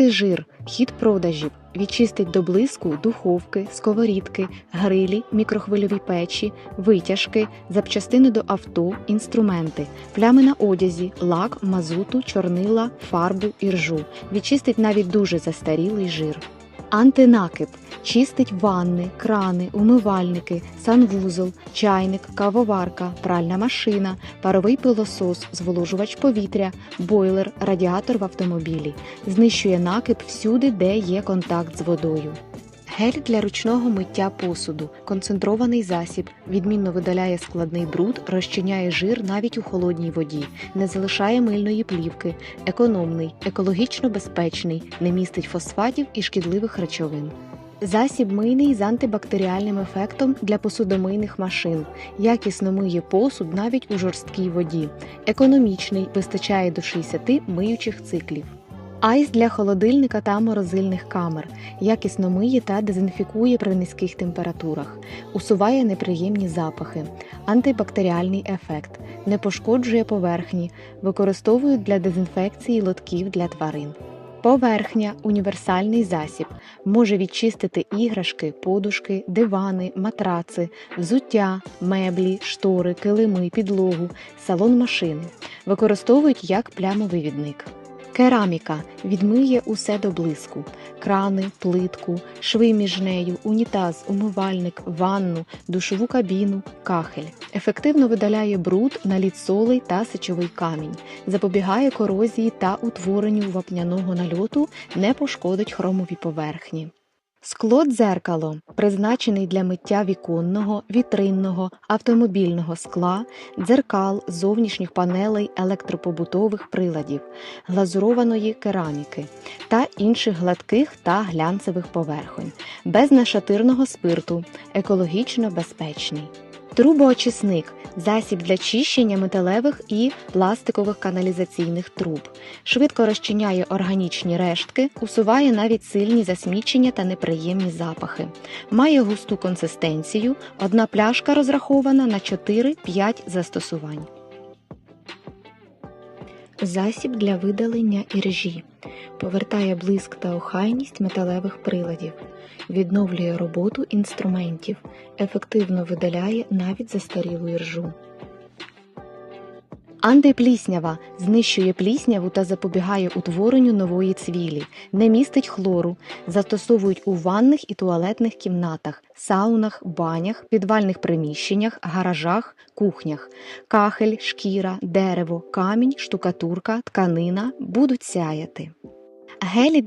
Антижир хід продажів відчистить до блиску духовки, сковорідки, грилі, мікрохвильові печі, витяжки, запчастини до авто, інструменти, плями на одязі, лак, мазуту, чорнила, фарбу, іржу. Відчистить навіть дуже застарілий жир. Антинакип чистить ванни, крани, умивальники, санвузол, чайник, кавоварка, пральна машина, паровий пилосос, зволожувач повітря, бойлер, радіатор в автомобілі. Знищує накип всюди, де є контакт з водою. Гель для ручного миття посуду, концентрований засіб, відмінно видаляє складний бруд, розчиняє жир навіть у холодній воді, не залишає мильної плівки, економний, екологічно безпечний, не містить фосфатів і шкідливих речовин. Засіб мийний з антибактеріальним ефектом для посудомийних машин. Якісно миє посуд навіть у жорсткій воді. Економічний, вистачає до 60 миючих циклів. Айс для холодильника та морозильних камер. Якісно миє та дезінфікує при низьких температурах. Усуває неприємні запахи. Антибактеріальний ефект. Не пошкоджує поверхні. Використовують для дезінфекції лотків для тварин. Поверхня універсальний засіб. Може відчистити іграшки, подушки, дивани, матраци, взуття, меблі, штори, килими, підлогу, салон машини. Використовують як плямовий відник. Кераміка відмиє усе до блиску: крани, плитку, шви між нею, унітаз, умивальник, ванну, душову кабіну, кахель. Ефективно видаляє бруд, наліт солей та сечовий камінь, запобігає корозії та утворенню вапняного нальоту, не пошкодить хромові поверхні. Скло дзеркало призначений для миття віконного, вітринного, автомобільного скла, дзеркал, зовнішніх панелей електропобутових приладів, глазурованої кераміки та інших гладких та глянцевих поверхонь, без нашатирного спирту, екологічно безпечний. Трубоочисник засіб для чищення металевих і пластикових каналізаційних труб. Швидко розчиняє органічні рештки, усуває навіть сильні засмічення та неприємні запахи. Має густу консистенцію. Одна пляшка розрахована на 4-5 застосувань. Засіб для видалення іржі. Повертає блиск та охайність металевих приладів. Відновлює роботу інструментів. Ефективно видаляє навіть застарілу іржу. Антипліснява знищує плісняву та запобігає утворенню нової цвілі, не містить хлору, застосовують у ванних і туалетних кімнатах, саунах, банях, підвальних приміщеннях, гаражах, кухнях. Кахель, шкіра, дерево, камінь, штукатурка, тканина будуть сяяти. Гелі